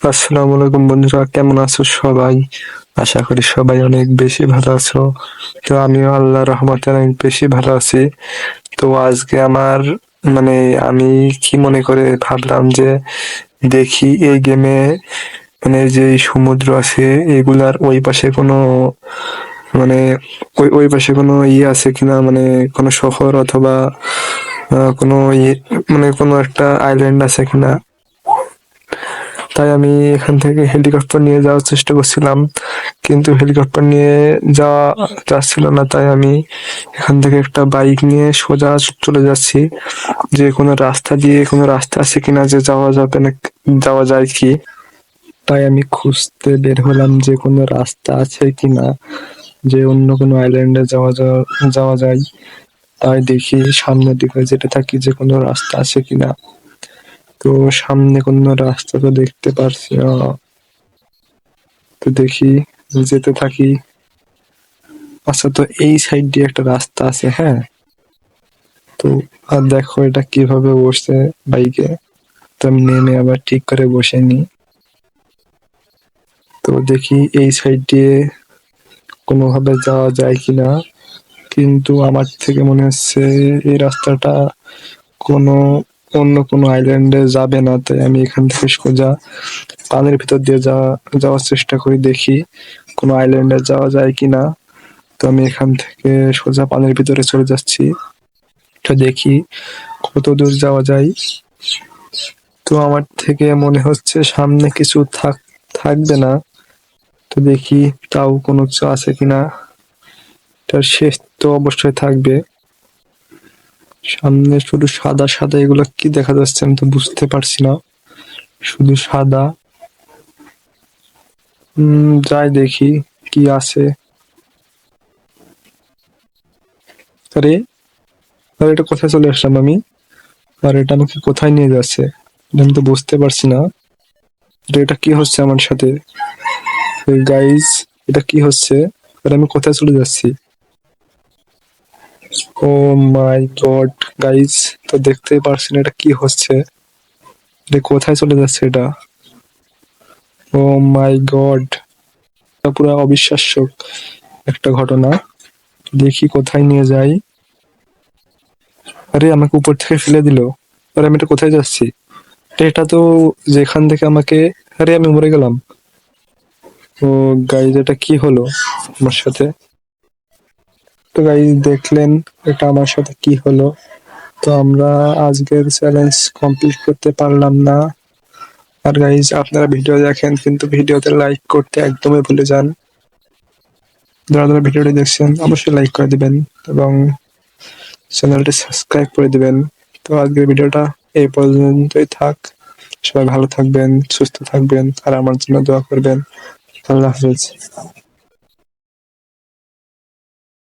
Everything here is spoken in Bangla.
আসসালামু আলাইকুম বন্ধুরা, কেমন আছো সবাই? আশা করি সবাই অনেক বেশি ভালো আছো। তো আমিও আল্লাহ রহমতে অনেক বেশি ভালো আছি। তো আজকে আমার মানে আমি কি মনে করে ভাবলাম যে দেখি এই গেমে মানে যে সমুদ্র আছে, এগুলার ওই পাশে কোনো মানে ওই ওই পাশে কোনো ইয়ে আছে কিনা মানে কোনো শহর অথবা কোনো ইয়ে মানে কোনো একটা আইল্যান্ড আছে কিনা তাই আমি এখান থেকে হেলিকপ্টার নিয়ে যাওয়ার চেষ্টা করছিলাম। কিন্তু হেলিকপ্টার নিয়ে যাওয়া যাচ্ছিল না, তাই আমি এখান থেকে একটা বাইক নিয়ে সোজা চলে যাচ্ছি। যে কোনো রাস্তা দিয়ে কোনো রাস্তা আছে কিনা যে যাওয়া যাবে না, যাওয়া যায় কি? তাই আমি খুঁজতে বের হলাম যে কোনো রাস্তা আছে কিনা, যে অন্য কোনো আইল্যান্ডে যাওয়া যাওয়া যাওয়া যায়। তাই দেখি সামনের দিকে যেতে থাকি যে কোনো রাস্তা আছে কিনা। তো সামনে কোনো রাস্তা তো দেখতে পারছি না। তো দেখি, যেতে থাকি। আচ্ছা তো এই সাইড দিয়ে একটা রাস্তা আছে হ্যাঁ? তো আর দেখো এটা কীভাবে বসছে বাইকে। তো আমি নেমে আবার ঠিক করে বসে নি তো দেখি এই সাইড দিয়ে কোনোভাবে যাওয়া যায় কিনা। কিন্তু আমার থেকে মনে হচ্ছে এই রাস্তাটা কোনো অন্য কোনো আইল্যান্ডে যাবে না, তাই আমি এখান থেকে সোজা পানির ভিতর দিয়ে যাওয়া যাওয়ার চেষ্টা করি, দেখি কোনো আইল্যান্ডে যাওয়া যায় কিনা। তো আমি এখান থেকে সোজা পানির ভিতরে চলে যাচ্ছি। তো দেখি কত দূর যাওয়া যায়। তো আমার থেকে মনে হচ্ছে সামনে কিছু থাক, থাকবে না। তো দেখি তাও কোনো কিছু আছে কিনা। তার শেষ তো অবশ্যই থাকবে। সামনে শুধু সাদা সাদা এগুলো কি দেখা যাচ্ছে আমি তো বুঝতে পারছি না। শুধু সাদা। উম, যাই দেখি কি আছে। আরে আরে এটা কোথায় চলে আসলাম আমি? আর এটা আমাকে কোথায় নিয়ে যাচ্ছে? আমি তো বুঝতে পারছি না। এটা কি হচ্ছে আমার সাথে? গাইজ এটা কি হচ্ছে? আর, আমি কোথায় চলে যাচ্ছি? ও মাই গড গাইজ তো দেখতেই পারছি না এটা কি হচ্ছে। এটা কোথায় চলে যাচ্ছে এটা? ও মাই গড, এটা পুরো অবিশ্বাস্য একটা ঘটনা। দেখি কোথায় নিয়ে যাই। আরে, আমাকে উপর থেকে ফেলে দিল। আরে, আমি এটা কোথায় যাচ্ছি? এটা তো যেখান থেকে আমাকে আরে, আমি মরে গেলাম। ও গাইজ এটা কি হলো আমার সাথে? তো গাইজ দেখলেন এটা আমার সাথে কি হলো। তো আমরা আজকের চ্যালেঞ্জ কমপ্লিট করতে পারলাম না। আর গাইজ আপনারা ভিডিও দেখেন, কিন্তু ভিডিওতে লাইক করতে একদমই ভুলে যান। যারা যারা ভিডিওটি দেখছেন, অবশ্যই লাইক করে দিবেন এবং চ্যানেলটি সাবস্ক্রাইব করে দিবেন। তো আজকের ভিডিওটা এই পর্যন্তই থাক। সবাই ভালো থাকবেন, সুস্থ থাকবেন, আর আমার জন্য দোয়া করবেন। আল্লাহ হাফেজ।